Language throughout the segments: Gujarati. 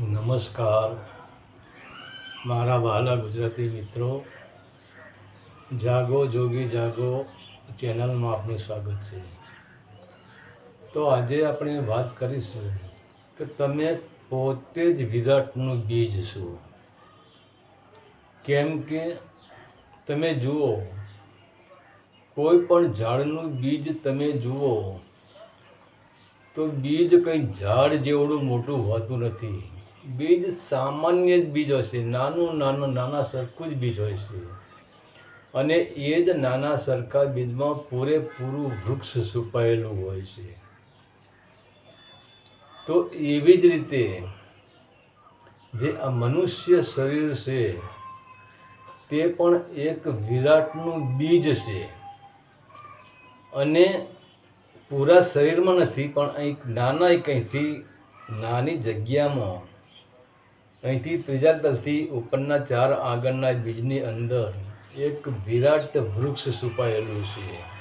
નમસ્કાર. મારા વહાલા ગુજરાતી મિત્રો, જાગો, જોગી જાગો ચેનલમાં આપનું સ્વાગત છે. તો આજે આપણે વાત કરીશું કે તમે પોતે જ વિરાટનું બીજ છો કેમ કે તમે જુઓ, કોઈ પણ ઝાડનું બીજ તમે જુઓ, તો બીજ કંઈ ઝાડ જેવડું મોટું હોતું નથી. બીજ સામાન્ય જ બીજ હોય છે. નાનું નાનું, નાના સરખું જ બીજ હોય છે. અને એ જ નાના સરખા બીજમાં પૂરેપૂરું વૃક્ષ છુપાયેલું હોય છે. તો એવી જ રીતે જે આ મનુષ્ય શરીર છે, તે પણ એક વિરાટનું બીજ છે. અને પૂરા શરીરમાં નથી, પણ અહીં નાના કંઈથી નાની જગ્યામાં અહીંથી ત્રીજા તલથી ઉપરના ચાર આગળના બીજની અંદર એક વિરાટ વૃક્ષ છુપાયેલું છે.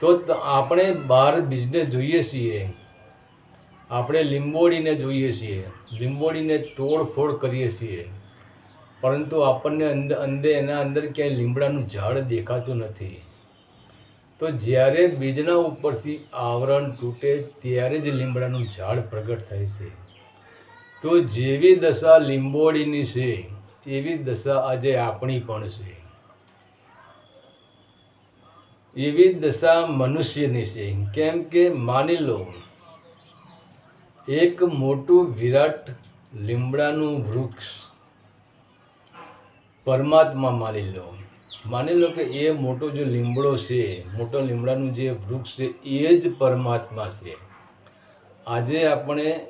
તો આપણે બહાર બીજને જોઈએ છીએ. આપણે લીંબોડીને જોઈએ છીએ. લીંબોડીને તોડફોડ કરીએ છીએ. પરંતુ આપણને અંદર અંદર એના અંદર ક્યાંય લીમડાનું ઝાડ દેખાતું નથી. તો જ્યારે બીજના ઉપરથી આવરણ તૂટે ત્યારે જ લીમડાનું ઝાડ પ્રગટ થાય છે. તો જેવી દશા લીંબોડીની છે, એવી દશા આજે આપણી પણ છે. એવી દશા મનુષ્યની છે. કેમ કે માની લો, એક મોટું વિરાટ લીમડાનું વૃક્ષ પરમાત્મા માની લો. માની લો કે એ મોટો જે લીમડો છે, મોટો લીમડાનું જે વૃક્ષ છે, એ જ પરમાત્મા છે. આજે આપણે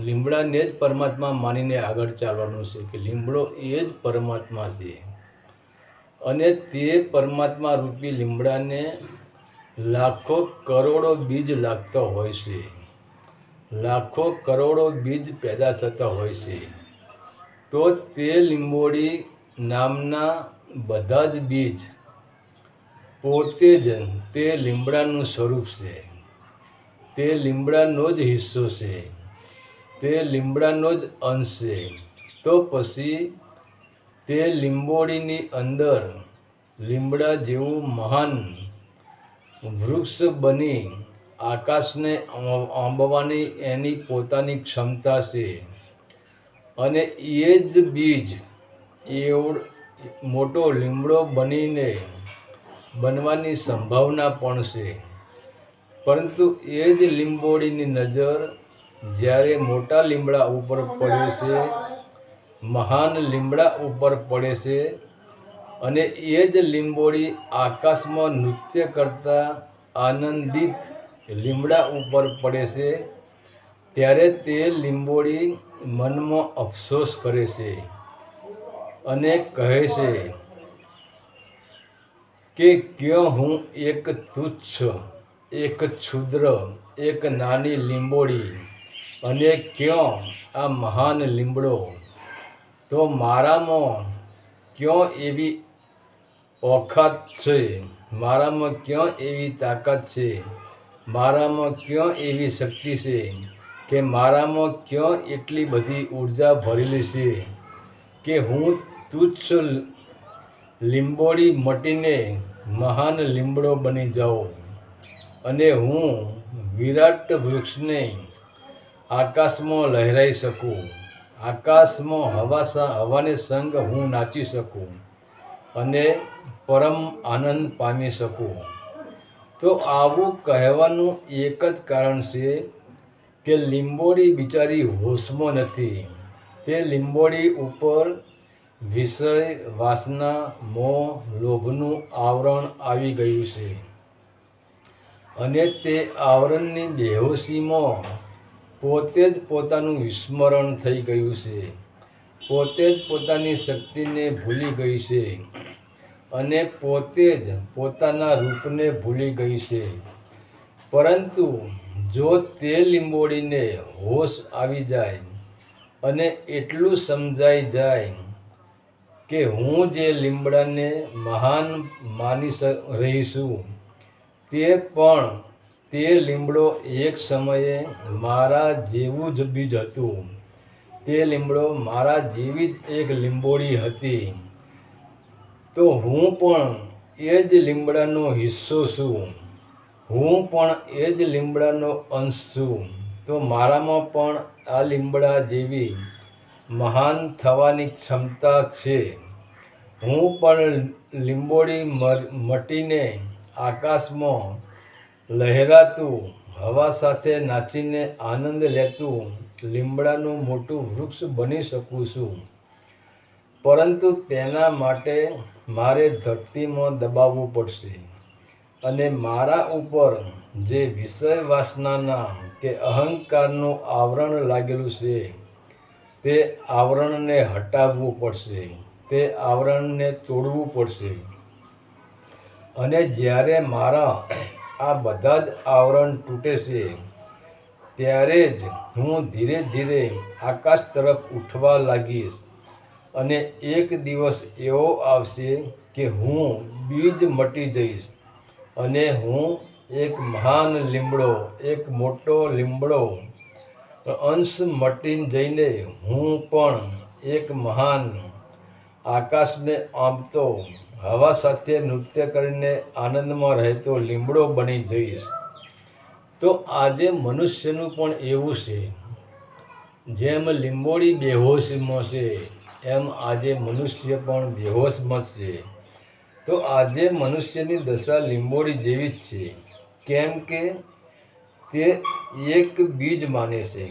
લીમડાને જ પરમાત્મા માનીને આગળ ચાલવાનું છે કે લીમડો એ જ પરમાત્મા છે. અને તે પરમાત્મા રૂપી લીમડાને લાખો કરોડો બીજ લાગતા હોય છે. લાખો કરોડો બીજ પેદા થતા હોય છે. તો તે લીંબોડી નામના બધા જ બીજ પોતે જ તે લીમડાનું સ્વરૂપ છે. તે લીમડાનો જ હિસ્સો છે. તે લીમડાનો જ અંશ છે. તો પછી તે લીંબોડીની અંદર લીમડા જેવું મહાન વૃક્ષ બની આકાશને આંબવાની એની પોતાની ક્ષમતા છે. અને એ જ બીજ એવડ, મોટો લીમડો બનીને બનવાની સંભાવના પણ છે. પરંતુ એ જ લીંબોડીની નજર જ્યારે મોટા લીમડા ઉપર પડે છે, મહાન લીમડા ઉપર પડે છે અને એ જ લીંબોડી આકાશમાં નૃત્ય કરતા આનંદિત લીમડા ઉપર પડે છે, ત્યારે તે લીંબોડી મનમાં અફસોસ કરે છે અને કહે છે કે ક્યાં હું એક તુચ્છ, એક ક્ષુદ્ર, એક નાની લીંબોડી અને ક્યો? આ મહાન લીમડો. તો મારામાં ક્યાં એવી ઓખાત છે? મારામાં ક્યાં એવી તાકાત છે? મારામાં ક્યાં એવી શક્તિ છે કે મારામાં ક્યાં એટલી બધી ઊર્જા ભરેલી છે કે હું તુચ્છ લીંબોડી મટીને મહાન લીમડો બની જાઉં અને હું વિરાટ વૃક્ષને આકાશમાં લહેરાઈ શકું. આકાશમાં હવા હવાને સંગ હું નાચી શકું અને પરમ આનંદ પામી શકું. તો આવું કહેવાનું એક જ કારણ છે કે લીંબોડી બિચારી હોશમાં નથી. તે લીંબોડી ઉપર વિષય, વાસના, મોહ, લોભનું આવરણ આવી ગયું છે. અને તે આવરણની બેહોશીમાં પોતે જ પોતાનું વિસ્મરણ થઈ ગયું છે. પોતે જ પોતાની શક્તિને ભૂલી ગઈ છે અને પોતે જ પોતાના રૂપને ભૂલી ગઈ છે. પરંતુ જો તે લીંબોડીને હોશ આવી જાય અને એટલું સમજાઈ જાય કે હું જે લીમડાને મહાન માની રહીશું, તે પણ તે લીમડો એક સમયે મારા જેવું જ બીજ હતું. તે લીમડો મારા જેવી જ એક લીંબોળી હતી. તો હું પણ એ જ લીમડાનો હિસ્સો છું. હું પણ એ જ લીમડાનો અંશ છું. તો મારામાં પણ આ લીમડા જેવી મહાન થવાની ક્ષમતા છે. હું પણ લીંબોળી મટીને આકાશમાં લહેરાતું, હવા સાથે નાચીને આનંદ લેતું, લીમડાનું મોટું વૃક્ષ બની શકું છું. પરંતુ તેના માટે મારે ધરતીમાં દબાવવું પડશે અને મારા ઉપર જે વિષય વાસનાના કે અહંકારનું આવરણ લાગેલું છે, તે આવરણને હટાવવું પડશે, તે આવરણને તોડવું પડશે. અને જ્યારે મારા આ બધા જ આવરણ તૂટે છે. ત્યારે જ હું ધીરે ધીરે આકાશ તરફ ઉઠવા લાગીશ અને એક દિવસ એવો આવશે કે હું બીજ મટી જઈશ અને હું એક મહાન લીમડો, એક મોટો લીમડો અંશ મટીને જઈને હું પણ એક મહાન આકાશને આંબતો હવા સાથે નૃત્ય કરીને આનંદમાં રહેતો લીમડો બની જઈશ. તો આજે મનુષ્યનું પણ એવું છે. જેમ લીંબોડી બેહોશમાં છે એમ આજે મનુષ્ય પણ બેહોશમાં છે તો આજે મનુષ્યની દશા લીંબોડી જેવી જ છે. કેમ કે તે એક બીજ માને છે.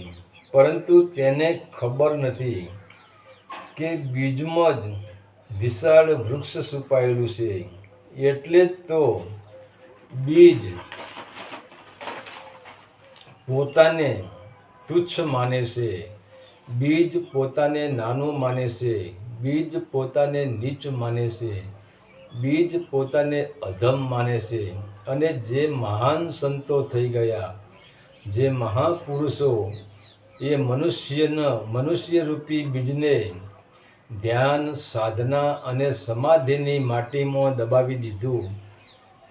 પરંતુ તેને ખબર નથી કે બીજમાં જ વિશાળ વૃક્ષ સુપાયેલું છે. એટલે જ તો બીજ પોતાને તુચ્છ માને છે. બીજ પોતાને નાનું માને છે. બીજ પોતાને નીચ માને છે. બીજ પોતાને અધમ માને છે. અને જે મહાન સંતો થઈ ગયા, જે મહાપુરુષો, એ મનુષ્યના, મનુષ્યરૂપી બીજને ધ્યાન, સાધના અને સમાધિની માટીમાં દબાવી દીધું.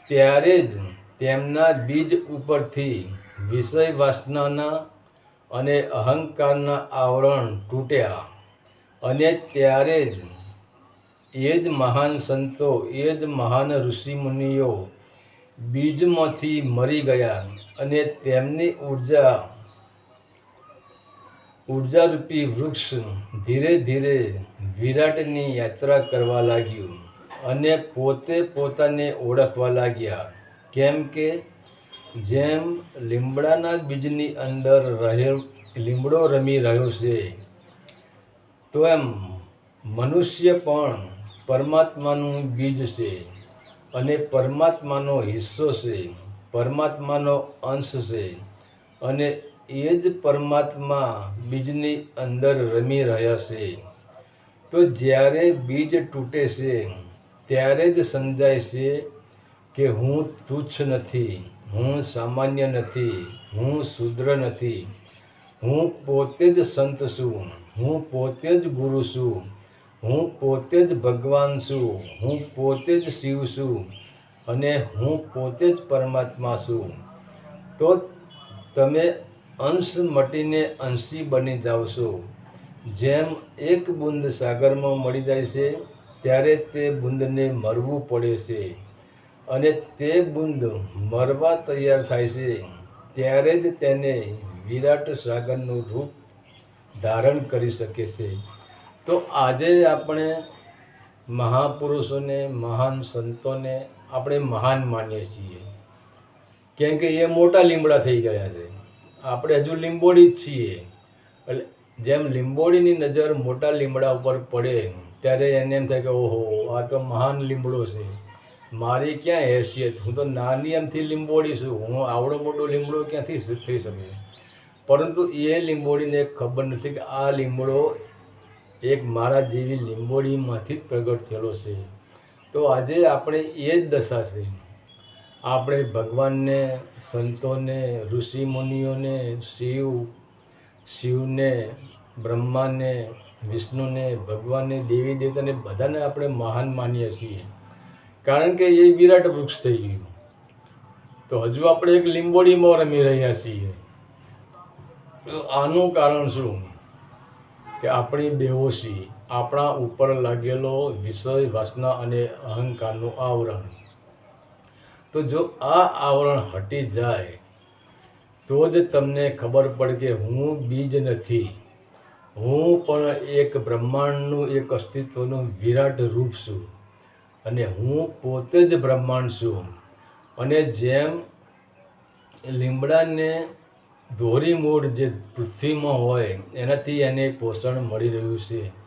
ત્યારે જ તેમના બીજ ઉપરથી વિષય વાસનાના અને અહંકારના આવરણ તૂટ્યા. અને ત્યારે જ એ જ મહાન સંતો, એ જ મહાન ઋષિમુનિઓ બીજમાંથી મરી ગયા અને તેમની ઊર્જા ઉર્જારૂપી વૃક્ષ ધીરે ધીરે વિરાટની યાત્રા કરવા લાગ્યું અને પોતે પોતાને ઓળખવા લાગ્યા. કેમ કે જેમ લીમડાના બીજની અંદર રહેલ લીમડો રમી રહ્યો છે તો એમ મનુષ્ય પણ પરમાત્માનું બીજ છે અને પરમાત્માનો હિસ્સો છે, પરમાત્માનો અંશ છે અને એ જ પરમાત્મા બીજની અંદર રમી રહ્યા છે. તો જ્યારે બીજ તૂટે છે, ત્યારે જ સમજાય છે કે હું તુચ્છ નથી, હું સામાન્ય નથી, હું શુદ્ર નથી. હું પોતે જ સંત છું, હું પોતે જ ગુરુ છું, હું પોતે જ ભગવાન છું, હું પોતે જ શિવ છું અને હું પોતે જ પરમાત્મા છું. તો તમે અંશ મટીને અંશી બની જાઓ જેમ એક બુંદ સાગરમાં મળી જાય છે, ત્યારે તે બુંદને મરવું પડે છે. અને તે બુંદ મરવા તૈયાર થાય છે, ત્યારે જ તેને વિરાટ સાગરનું રૂપ ધારણ કરી શકે છે. તો આજે આપણે મહાપુરુષોને, મહાન સંતોને આપણે મહાન માનીએ છીએ. કેમ કે એ મોટા લીમડા થઈ ગયા છે. આપણે હજુ લીંબોડી જ છીએ. એટલે જેમ લીંબોડીની નજર મોટા લીમડા ઉપર પડે, ત્યારે એને એમ થાય કે, ઓહો, આ તો મહાન લીમડો છે. મારી ક્યાં હેસિયત? હું તો નાની એમથી લીંબોડી છું. હું આવડો મોટો લીમડો ક્યાંથી થઈ શકે? પરંતુ એ લીંબોડીને ખબર નથી કે આ લીમડો એક મારા જેવી લીંબોડીમાંથી જ પ્રગટ થયેલો છે. તો આજે આપણે એ જ દશા છે. આપણે ભગવાનને, સંતોને ઋષિ મુનિઓને શિવ, શિવને, બ્રહ્માને, વિષ્ણુને, ભગવાનને, દેવી દેવતાને બધાને આપણે મહાન માનીએ છીએ. કારણ કે એ વિરાટ વૃક્ષ થઈ ગયું. તો હજુ આપણે એક લીંબોડીમાં રમી રહ્યા છીએ. આનું કારણ શું? કે આપણી બેહોશી આપણા ઉપર લાગેલો વિષય વાસના અને અહંકારનું આવરણ તો જો આ આવરણ હટી જાય, તો જ તમને ખબર પડે કે હું બીજ નથી. હું પણ એક બ્રહ્માંડનું એક અસ્તિત્વનું વિરાટ રૂપ છું અને હું પોતે જ બ્રહ્માંડ છું. અને જેમ લીમડાને દોરી મૂળ જે પૃથ્વીમાં હોય, એનાથી એને પોષણ મળી રહ્યું છે.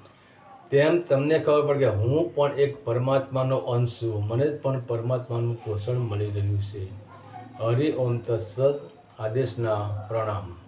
તેમ તમને ખબર પડે કે હું પણ એક પરમાત્માનો અંશ છું. મને પણ પરમાત્માનું પોષણ મળી રહ્યું છે. હરિ ઓમ તત્સદ આદેશના પ્રણામ.